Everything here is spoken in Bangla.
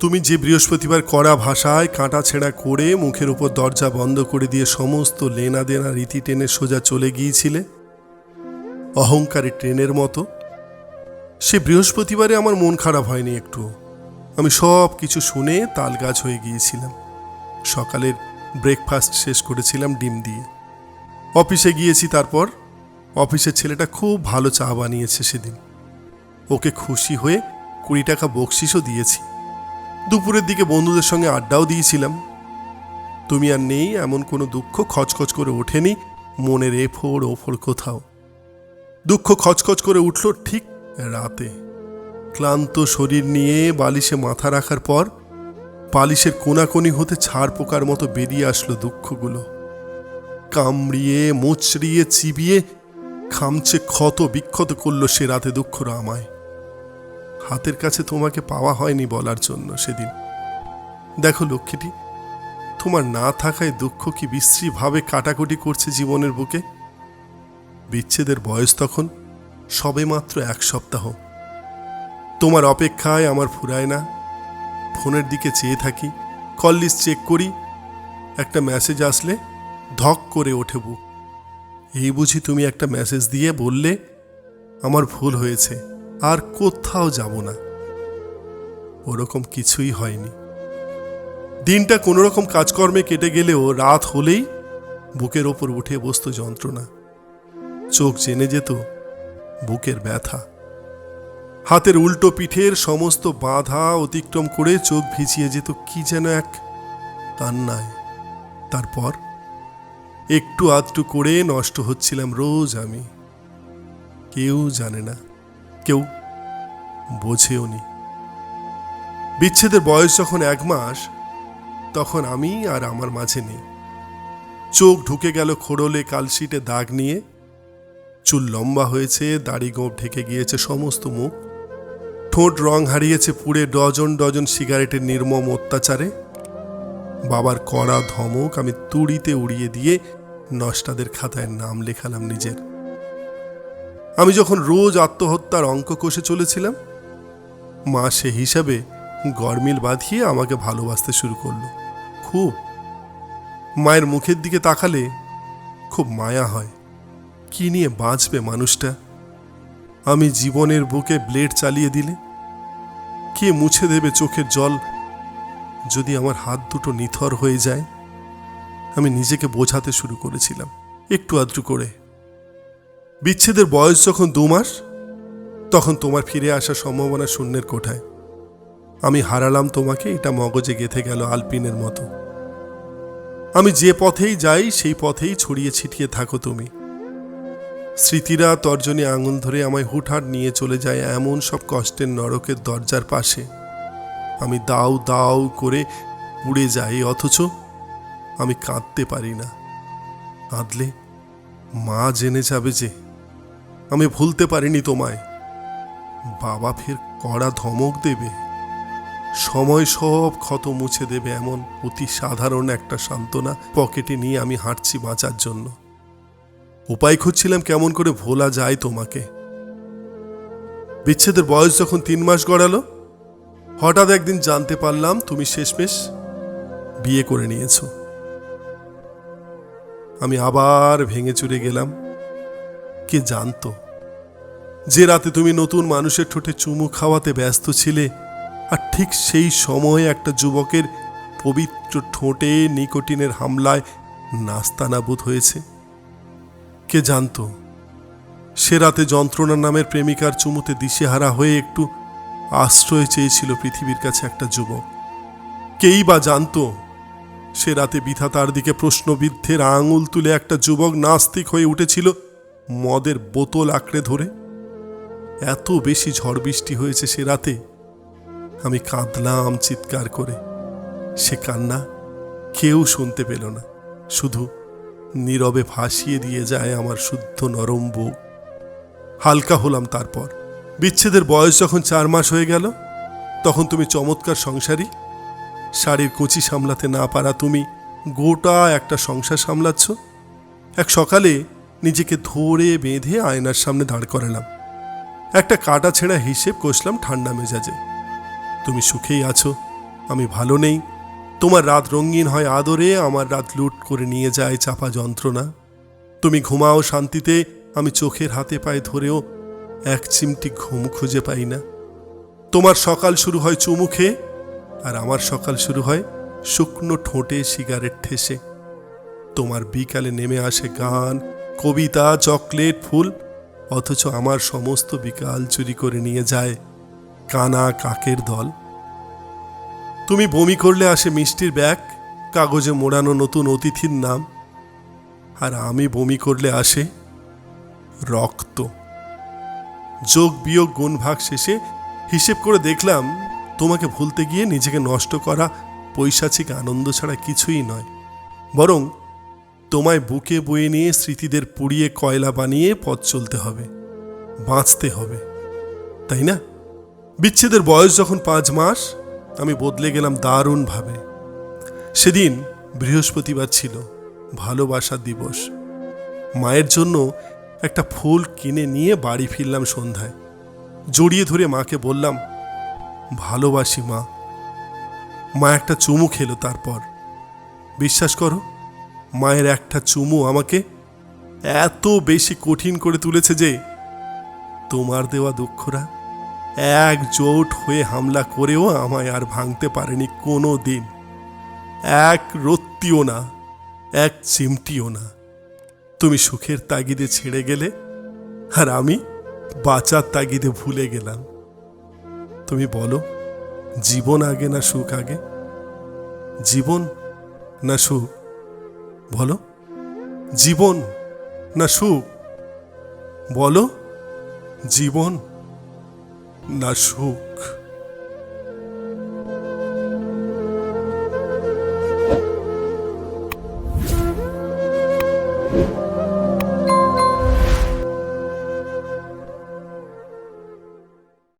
তুমি যে বৃহস্পতিবার কড়া ভাষায় কাঁটা ছেঁড়া করে মুখের উপর দরজা বন্ধ করে দিয়ে সমস্ত লেনা দেনা রীতি টেনে সোজা চলে গিয়েছিলে? অহংকারী ট্রেনের মতো। সে বৃহস্পতিবারে আমার মন খারাপ হয়নি একটু। আমি সব কিছু শুনে তাল গাছ হয়ে গিয়েছিলাম। সকালের ব্রেকফাস্ট শেষ করেছিলাম ডিম দিয়ে। অফিসে গিয়েছি তারপর অফিসের ছেলেটা খুব ভালো চা বানিয়েছে সেদিন। ওকে খুশি হয়ে কুড়ি টাকা বকশিসও দিয়েছি। দুপুরের দিকে বন্ধুদের সঙ্গে আড্ডাও দিয়েছিলাম। তুমি আর নেই এমন কোনো দুঃখ খচখচ করে ওঠেনি মনের এফোর ওফোর কোথাও। দুঃখ খচখচ করে উঠল ঠিক রাতে। ক্লান্ত শরীর নিয়ে বালিশে মাথা রাখার পর বালিশের কোনাকোনি হতে ছাড় পোকার মতো বেরিয়ে আসলো দুঃখগুলো। কামড়িয়ে, মুচড়িয়ে, চিবিয়ে খামচে ক্ষত বিক্ষত করল সে রাতে দুঃখরা আমায় হাতের কাছে তোমাকে পাওয়া হয়নি বলার জন্য সেদিন। দেখো লক্ষ্মীটি, তোমার না থাকায় দুঃখ কি বিশ্রীভাবে কাটাকুটি করছে জীবনের বুকে? বিচ্ছেদের বয়স তখন সবেমাত্র এক সপ্তাহ। তোমার অপেক্ষায় আমার ফুরায় না। ফোনের দিকে চেয়ে থাকি কল লিস্ট চেক করি, একটা মেসেজ আসলে ধক করে ওঠে বুক। এই বুঝি তুমি একটা মেসেজ দিয়ে বললে আমার ভুল হয়েছে। আর কোথাও যাব না। ওরকম কিছুই হয়নি। দিনটা কোনো রকম কাজকর্মে কেটে গেলেও রাত হলেই বুকের ওপর উঠে বসত যন্ত্রণা। চোখ জেনে যেত বুকের ব্যথা। হাতের উল্টো পিঠের সমস্ত বাধা অতিক্রম করে চোখ ভিজিয়ে যেত কি যেন এক কান্নায়। তারপর একটু আধটু করে নষ্ট হচ্ছিলাম রোজ আমি। কেউ জানে না। কেউ বোঝেও নি। বিচ্ছেদের বয়স যখন এক মাস, তখন আমি আর আমার মাঝে নেই। চোখ ঢুকে গেল খোড়লে কালশিটে দাগ নিয়ে। চুল লম্বা হয়েছে, দাড়ি গোঁপ ঢেকে গিয়েছে সমস্ত মুখ। ঠোঁট রং হারিয়েছে পুড়ে ডজন ডজন সিগারেটের নির্মম অত্যাচারে। বাবার কড়া ধমক আমি তুড়িতে উড়িয়ে দিয়ে নষ্টাদের খাতায় নাম লেখালাম নিজের। আমি যখন রোজ আত্মহত্যার অঙ্ক কষে চলেছিলাম, মা সে হিসাবে গরমিল বাঁধিয়ে আমাকে ভালোবাসতে শুরু করল। খুব। মায়ের মুখের দিকে তাকালে খুব মায়া হয়। কি নিয়ে বাঁচবে মানুষটা? আমি জীবনের বুকে ব্লেড চালিয়ে দিলে কে মুছে দেবে চোখের জল যদি আমার হাত দুটো নিথর হয়ে যায়? আমি নিজেকে বোঝাতে শুরু করেছিলাম, একটু আধটু করে। বিচ্ছেদের বয়স যখন দু মাস, তখন তোমার ফিরে আসার সম্ভাবনা শূন্যের কোঠায়। আমি হারালাম তোমাকে, এটা মগজে গেথে গেল আলপিনের মতো। আমি যে পথেই যাই, সেই পথেই ছড়িয়ে ছিটিয়ে থাকো তুমি। স্মৃতিরা তর্জনী আঙুল ধরে আমায় হুটহাট নিয়ে চলে যায় এমন সব কষ্টের নরকের দরজার পাশে। আমি দাও দাও করে উড়ে যাই, অথচ আমি কাঁদতে পারি না। কাঁদলে মা জেনে যাবে যে আমি ভুলতে পারিনি তোমায়। বাবা ফের কড়া ধমক দেবে। সময় সব ক্ষত মুছে দেবে এমন অতি সাধারণ একটা সান্ত্বনা পকেটে নিয়ে আমি হাঁটছি বাঁচার জন্য। উপায় খুঁজছিলাম কেমন করে ভোলা যায় তোমাকে। বিচ্ছেদের বয়স যখন তিন মাস গড়ালো, হঠাৎ একদিন জানতে পারলাম তুমি শেষমেশ বিয়ে করে নিয়েছো। আমি আবার ভেঙে চুরে গেলাম। কে জানতো। যে রাতে তুমি নতুন মানুষের ঠোঁটে চুমু খাওয়াতে ব্যস্ত ছিলে, আর ঠিক সেই সময়ে একটা যুবকের পবিত্র ঠোঁটে নিকোটিনের হামলায় নাস্তানাবুদ হয়েছে। কে জানতো? সে রাতে যন্ত্রণা নামের প্রেমিকার চুমুতে দিশেহারা হয়ে একটু আশ্রয় চেয়েছিল পৃথিবীর কাছে একটা যুবক। কেই বা জানতো? সে রাতে বিধাতার দিকে প্রশ্নবিদ্ধের আঙুল তুলে একটা যুবক নাস্তিক হয়ে উঠেছিল মদের বোতল আঁকড়ে ধরে। এত বেশি ঝড় বৃষ্টি হয়েছে সে রাতে। আমি কাঁদলাম চিৎকার করে। সে কান্না কেউ শুনতে পেল না। শুধু নীরবে ভাসিয়ে দিয়ে যায় আমার শুদ্ধ নরম বুক হালকা হলাম তারপর। বিচ্ছেদের বয়স যখন চার মাস হয়ে গেল, তখন তুমি চমৎকার সংসারী। শাড়ির কুচি সামলাতে না পারা তুমি গোটা একটা সংসার সামলাচ্ছ। এক সকালে নিজেকে ধরে বেঁধে আয়নার সামনে দাঁড় করালাম। একটা কাটা ছেঁড়া হিসেব কষলাম ঠান্ডা মেজাজে। তুমি সুখেই আছো, আমি ভালো নেই। তোমার রাত রঙিন হয় আদরে, আমার রাত লুট করে নিয়ে যায় চাপা যন্ত্রণা। তুমি ঘুমাও শান্তিতে, আমি চোখের হাতে পায়ে ধরেও এক চিমটি ঘুম খুঁজে পাই না। তোমার সকাল শুরু হয় চুমু খেয়ে, আর আমার সকাল শুরু হয় শুকনো ঠোঁটে সিগারেট ঠেসে। তোমার বিকালে নেমে আসে গান কবিতা, চকলেট, ফুল, অথচ আমার সমস্ত বিকাল চুরি করে নিয়ে যায় কানা কাকের দল। তুমি বমি করলে আসে মিষ্টির ব্যাগ, কাগজে মোড়ানো নতুন অতিথির নাম, আর আমি বমি করলে আসে রক্ত। যোগ, বিয়োগ, গুণ, ভাগ শেষে হিসেব করে দেখলাম, তোমাকে ভুলতে গিয়ে নিজেকে নষ্ট করা পৈশাচিক আনন্দ ছাড়া কিছুই নয়, বরং তোমায় বুকে বয়ে নিয়ে স্মৃতিদের পুড়িয়ে কয়লা বানিয়ে পথ চলতে হবে, বাঁচতে হবে, তাই না? বিচ্ছেদের বয়স যখন পাঁচ মাস, আমি বদলে গেলাম দারুণভাবে। সেদিন বৃহস্পতিবার ছিল, ভালোবাসা দিবস। মায়ের জন্য একটা ফুল কিনে নিয়ে বাড়ি ফিরলাম সন্ধ্যায়। জড়িয়ে ধরে মাকে বললাম, ভালোবাসি মা। মা একটা চুমু খেলো তারপর। বিশ্বাস করো মায়ের একটা চুমু আমাকে এত বেশি কঠিন করে তুলেছে যে তোমার দেওয়া দুঃখরা একজোট হয়ে হামলা করেও আমায় আর ভাঙতে পারেনি কোনো দিন। এক রত্তিও না, এক চিমটিও না। তুমি সুখের তাগিদে ছেড়ে গেলে আর আমি বাঁচার তাগিদে ভুলে গেলাম। তুমি বলো, জীবন আগে না সুখ আগে? জীবন না সুখ? বলো। জীবন না সুখ? বলো। জীবন না সুখ।